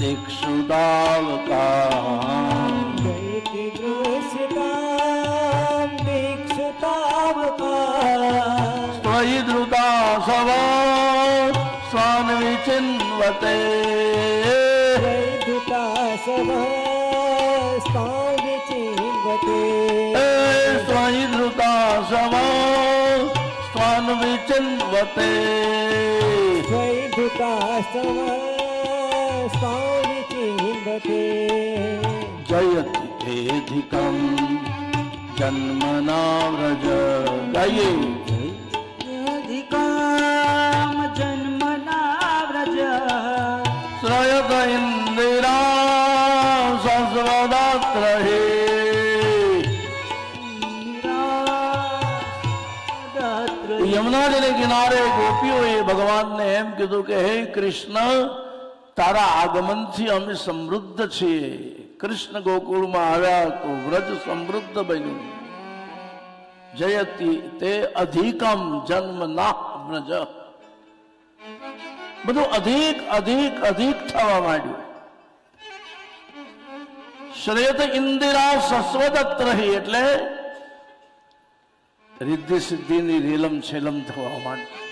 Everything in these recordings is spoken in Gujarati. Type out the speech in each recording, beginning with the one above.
સસ્વદત્રહી દયતિ ધસ્યતા દિક્ષુદાવકા ત્વયि ધૃતા સવ સ્વાન વિચિન્વતે ત્વયि ધૃતા સવ સ્વાન વિચિન્વતે જયતિ એધિકમ જન્મના વ્રજ ગાઈએ શ્રયત ઇન્દિરા સસ્વદાત્રહે યમુનાજીને કિનારે ગોપીઓએ ભગવાનને એમ કીધું કે હે કૃષ્ણ તારા આગમનથી અમે સમૃદ્ધ છીએ કૃષ્ણ ગોકુળમાં આવ્યા તો વ્રજ સમૃદ્ધ બન્યું જયતિ તે અધિકમ જન્મ ના વ્રજ બધું અધિક અધિક અધિક થવા માંડ્યું શ્રેયત ઇન્દિરા સસ્વદત્ત રહી એટલે રિદ્ધિ સિદ્ધિની રેલમ છેલમ થવા માંડી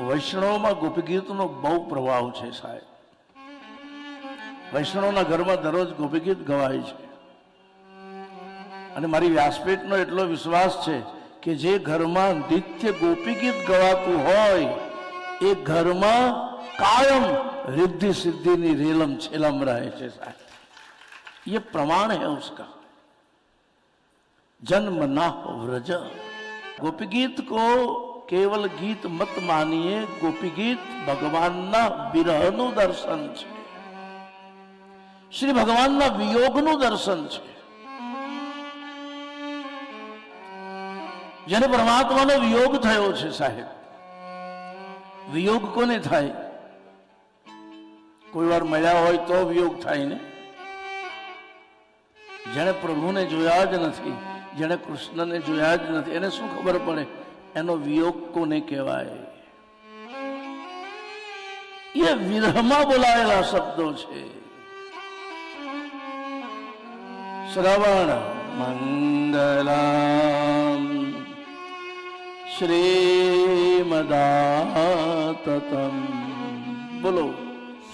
વૈષ્ણવમાં ગોપીગીતનો બહુ પ્રભાવ છે સાહેબ વૈષ્ણવના ઘરમાં દરરોજ ગોપીગીત ગવાય છે અને મારી વ્યાસપીઠનો એટલો વિશ્વાસ છે કે જે ઘરમાં નિત્ય ગોપીગીત ગવાતું હોય એ ઘરમાં કાયમ રિદ્ધિ સિદ્ધિની રેલમ છેલમ રહે છે સાહેબ ये प्रमाण है उसका जन्म ना व्रज गोपी गीत को કેવલ ગીત મત માનીએ, ગોપી ગીત ભગવાનના વિરહનું દર્શન છે. શ્રી ભગવાનના વિયોગનું દર્શન છે. જેને પરમાત્માનો વિયોગ થયો છે સાહેબ, વિયોગ કોને થાય? કોઈ વાર મળ્યા હોય તો વિયોગ થાય ને? જેણે પ્રભુને જોયા જ નથી, જેણે કૃષ્ણને જોયા જ નથી, એને શું ખબર પડે? એનો વિયોગ કોને કહેવાય? એ વિરહમાં બોલાયેલા શબ્દો છે. શ્રવણ મંગલામ શ્રીમદાતતમ. બોલો,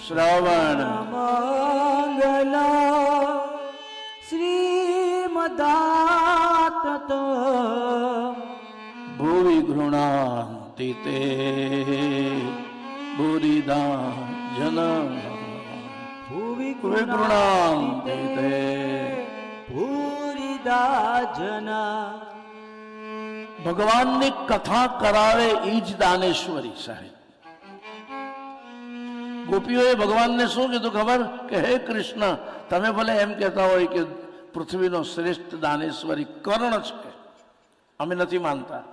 શ્રવણ મંગલા શ્રીમદાત ગૃણાંતિ તે ભૂરિદા જન ભુવિ ગૃણાંતિ તે ભૂરિદા જના ભગવાનની કથા કરાવે ઈ જ દાનેશ્વરી સાહેબ ગોપીઓએ ભગવાનને શું કીધું ખબર કે હે કૃષ્ણ તમે ભલે એમ કહેતા હોય કે પૃથ્વીનો શ્રેષ્ઠ દાનેશ્વરી કર્ણ છે અમે નથી માનતા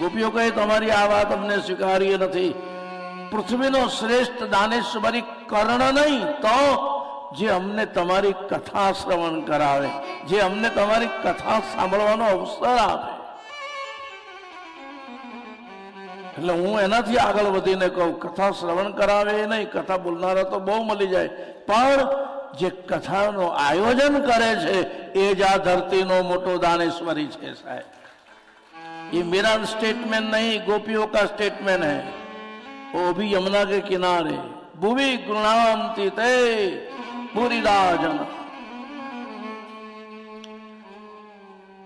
ગોપીઓ કહે, તમારી આ વાત અમને સ્વીકાર્ય નથી. પૃથ્વીનો શ્રેષ્ઠ દાનેશ્વરી કર્ણ નહીં, તો જે અમને તમારી કથા શ્રવણ કરાવે, જે અમને તમારી કથા સાંભળવાનો અવસર આપે. એટલે હું એનાથી આગળ વધીને કહું, કથા શ્રવણ કરાવે નહીં, કથા બોલનારા તો બહુ મળી જાય. પણ જે કથાનું આયોજન કરે છે, એ જ આ ધરતીનો મોટો દાનેશ્વરી છે, સાહેબ. ये मेरा स्टेटमेंट नहीं गोपियों का स्टेटमेंट है वो भी यमुना के किनारे भूवि गुणांति ते ભૂરીદા જન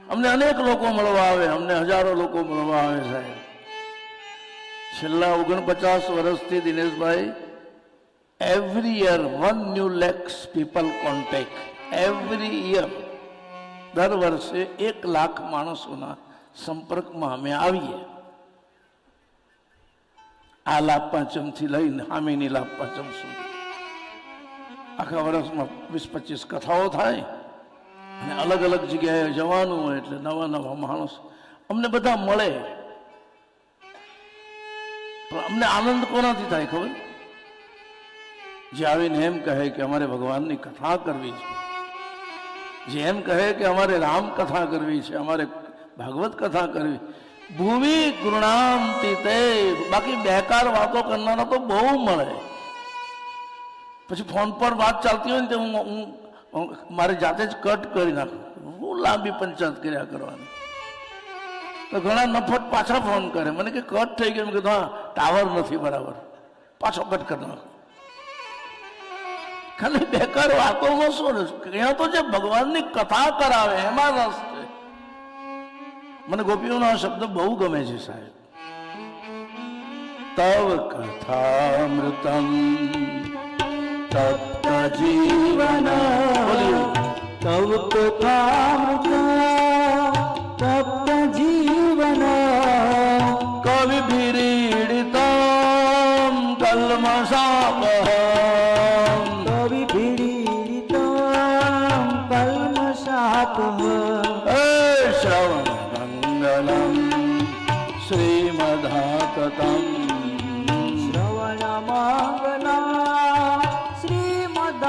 અમને અનેક લોકો મળવા આવે અમને હજારો લોકો મળવા આવે સાહેબ છેલ્લા ઓગણપચાસ વર્ષથી Dineshbhai every year one new lakhs people contact every year દર વર્ષે એક લાખ માણસોના સંપર્કમાં અમે આવીએ. આ લાભ પાંચમથી લઈને હામીની લાભ પાંચમ સુધી. આખા વર્ષમાં વીસ પચીસ કથાઓ થાય અને અલગ અલગ જગ્યાએ જવાનું હોય એટલે નવા નવા માણસ અમને બધા મળે. પણ અમને આનંદ કોનાથી થાય ખબર? જે આવીને એમ કહે કે અમારે ભગવાનની કથા કરવી છે. જે એમ કહે કે અમારે રામ કથા કરવી છે, અમારે ભાગવત કથા કરવી. ભૂમિ ગૃણાંતિ તે બાકી બેકાર વાતો કરનારા તો બહુ મળે. પછી ફોન પર વાત ચાલતી હોય ને તો હું, હું- મારી જાતે જ કટ કરી નાખું. હું લાંબી પંચાયત કર્યા કરવાની. તો ઘણા નફટ પાછા ફોન કરે. મને કે કટ થઈ ગયો. કીધું, હા, ટાવર નથી બરાબર. પાછો કટ કરી નાખો. ખાલી બેકાર વાતોમાં શું ક્યાં તો જે ભગવાનની કથા કરાવે, એમાં રસ. મને ગોપીઓનો આ શબ્દ બહુ ગમે છે સાહેબ. તવ કથામૃતમ તપ્ત જીવન. તવ કથામૃત તપ્ત જીવન. કવિ ભીડીડિતમ કલ્મશાપહમ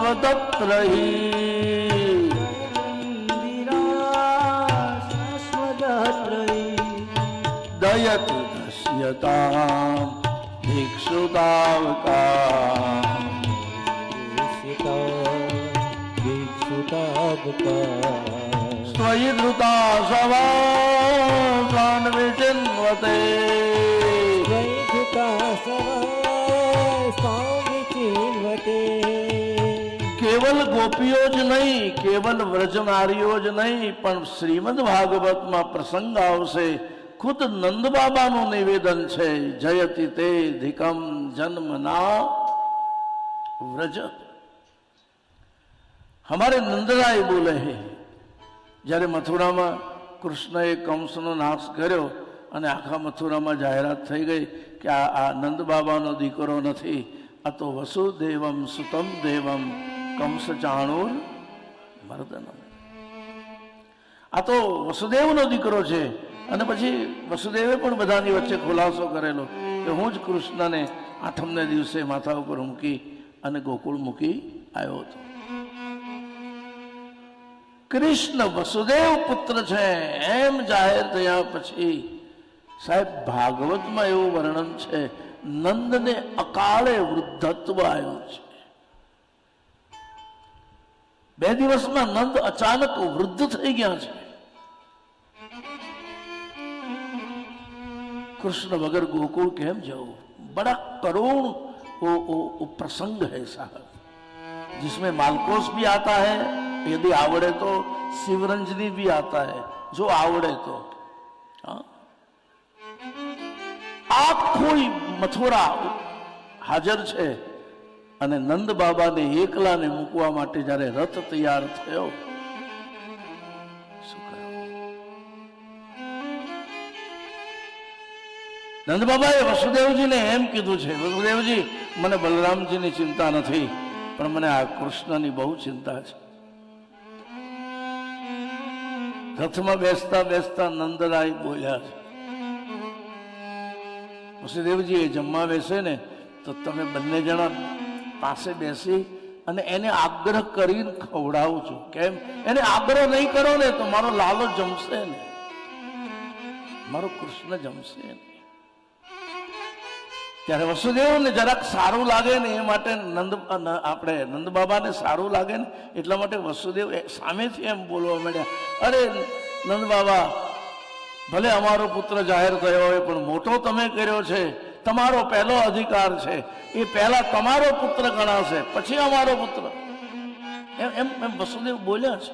સસ્વદત્રહી ઇન્દિરા શાશ્વતત્રયી દયતુ દસ્યતા ભિક્ષુતાવકા સ્વયી ધૃતા સવા પ્રાણ વિચિન્વતે કેવલ ગોપીઓ જ નહીં, કેવલ વ્રજનારીઓ જ નહીં, પણ શ્રીમદ ભાગવતમાં પ્રસંગ આવશે. ખુદ નંદ નિવેદન છે, જયતિ તે ધિકમ જન્મના વ્રજ. હમારે નંદરાય બોલે હે. જ્યારે મથુરામાં કૃષ્ણએ કંસનો નાશ કર્યો અને આખા મથુરામાં જાહેરાત થઈ ગઈ કે આ આ નંદ બાબાનો દીકરો નથી. આ તો વસુદેવમ સુતમ દેવમ કંસ ચાણુર મર્દનમ આ તો વસુદેવનો દીકરો છે અને પછી વસુદેવે પણ બધાની વચ્ચે ખુલાસો કરેલો કે હું જ કૃષ્ણને આઠમને દિવસે માથા ઉપર મૂકી અને ગોકુળ મૂકી આવ્યો હતો. કૃષ્ણ વસુદેવ પુત્ર છે, એમ જાહેર થયા પછી સાહેબ ભાગવતમાં એવું વર્ણન છે, નંદને અકાળે વૃદ્ધત્વ આવ્યું છે. બે દિવસમાં નંદ અચાનક વૃદ્ધ થઈ ગયા છે कृष्ण वगर गोकुल केम जाओ बड़ा करुण वो, वो, वो प्रसंग है साहब जिसमें मालकोस भी आता है यदि आवड़े तो शिवरंजनी भी आता है जो आवड़े तो हाँ? આખું મથુરા હાજર છે અને નંદ બાબાને એકલાને મૂકવા માટે જ્યારે રથ તૈયાર થયો? નંદ બાબાએ વસુદેવજીને એમ કીધું છે, વસુદેવજી, મને બલરામજીની ચિંતા નથી, પણ મને આ કૃષ્ણની બહુ ચિંતા છે રથમાં બેસતા બેસતા નંદરાય બોલ્યા છે, વસુદેવજી, એ જમવા બેસે ને, તો તમે બંને જણા પાસે બેસી અને એને આગ્રહ કરીને ખવડાવજો કેમ? એને આગ્રહ નહીં કરો ને તો મારો લાલો જમશે ને. મારો કૃષ્ણ જમશે ને. ત્યારે વસુદેવને જરાક સારું લાગે ને એ માટે નંદ આપણે નંદ બાબાને સારું લાગે ને એટલા માટે વસુદેવ સામેથી એમ બોલવા માંડ્યા, અરે નંદ બાબા ભલે અમારો પુત્ર જાહેર થયો હોય, પણ મોટો તમે કર્યો છે. તમારો પહેલો અધિકાર છે. એ પહેલા તમારો પુત્ર ગણાશે, પછી અમારો પુત્ર. એમ એમ વસુદેવ બોલ્યા છે.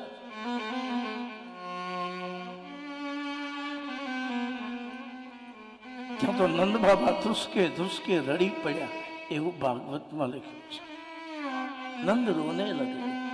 ત્યાં તો નંદ બાબા ધુસકે ધુસકે રડી પડ્યા, એવું ભાગવતમાં લખ્યું છે. નંદ રોને લગે